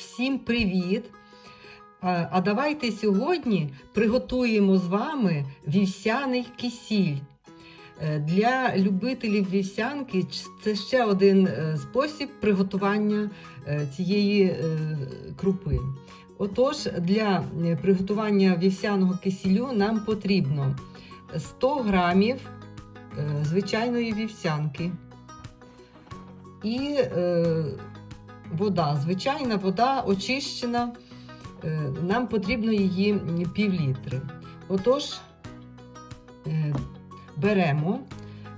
Всім привіт! А а давайте сьогодні приготуємо з вами вівсяний кисіль. Е, Для любителів вівсянки це ще один е, спосіб приготування е, цієї е, крупи. Отож, для е, приготування вівсяного кисілю нам потрібно 100 грамів е, звичайної вівсянки і е, вода. Звичайна вода очищена. Е, Нам потрібно її м, пів літри. Отож, е, беремо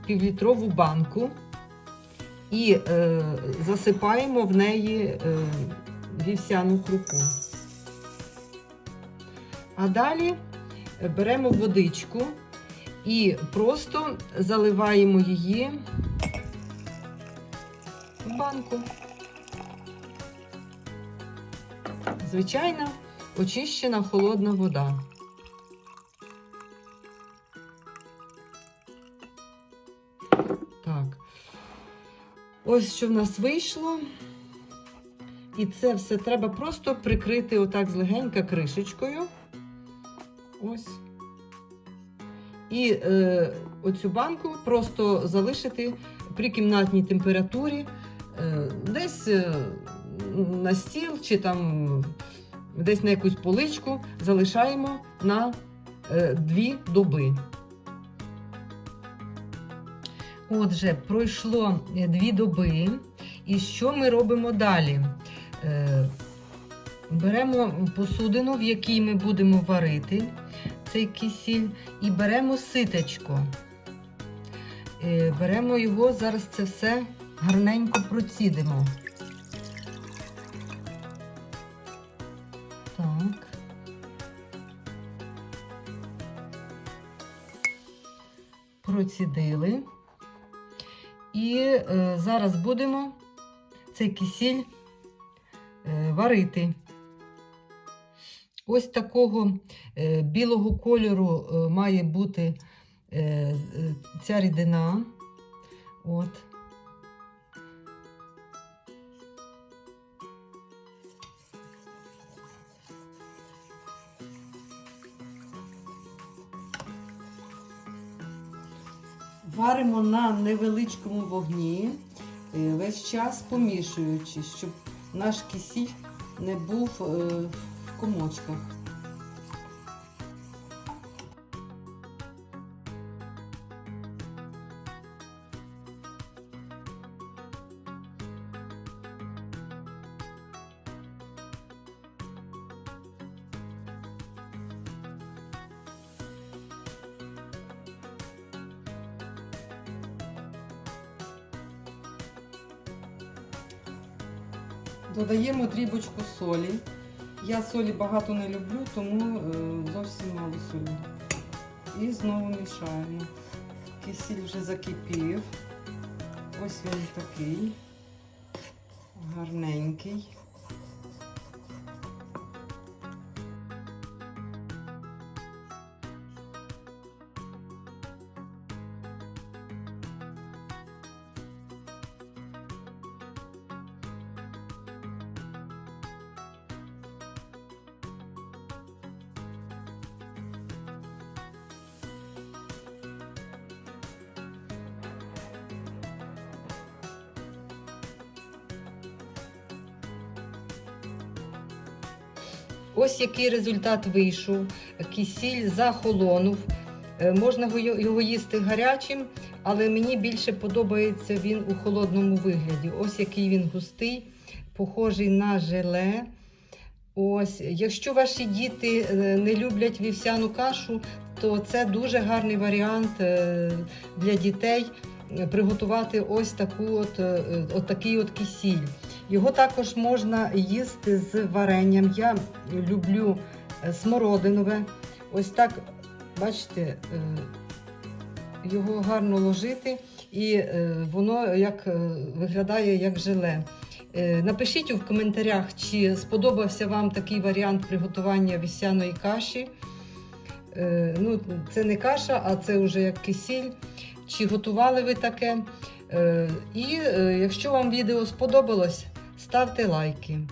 півлітрову банку і е, засипаємо в неї вівсяну крупу. А далі беремо водичку і просто заливаємо її в банку. Звичайна очищена холодна вода. Так. Ось що в нас вийшло. І це все треба просто прикрити отак злегенька кришечкою. Ось. І е, оцю банку просто залишити при кімнатній температурі е, десь е, на стіл чи там десь на якусь поличку залишаємо на е, дві доби. Отже, пройшло е, дві доби. І що ми робимо далі? Е, Беремо посудину, в якій ми будемо варити цей кисіль, і беремо ситечко. Беремо його, зараз це все гарненько процідимо. Процідили. І е, зараз будемо цей кисіль е, варити. Ось такого е, білого кольору е, має бути е, е, ця рідина. От. Варимо на невеличкому вогні, е, весь час помішуючи, щоб наш кисіль не був е, в комочках. Додаємо дрібочку солі. Я солі багато не люблю, тому е, зовсім мало солі. І знову мішаємо. Кисіль вже закипів. Ось він такий гарненький. Ось який результат вийшов. Кисіль захолонув. Е, Можна його їсти гарячим, але мені більше подобається він у холодному вигляді. Ось який він густий, похожий на желе. Ось, якщо ваші діти е, не люблять вівсяну кашу, то це дуже гарний варіант е, для дітей приготувати ось таку от, от такий от кисіль. Його також можна їсти з варенням. Я люблю е, смородинове. Ось так, бачите, е, його гарно ложити, і е, воно як виглядає як желе. Напишіть у коментарях, чи сподобався вам такий варіант приготування вівсяної каші. Ну, це не каша, а це вже як кисіль. Чи готували ви таке? І якщо вам відео сподобалось, ставте лайки.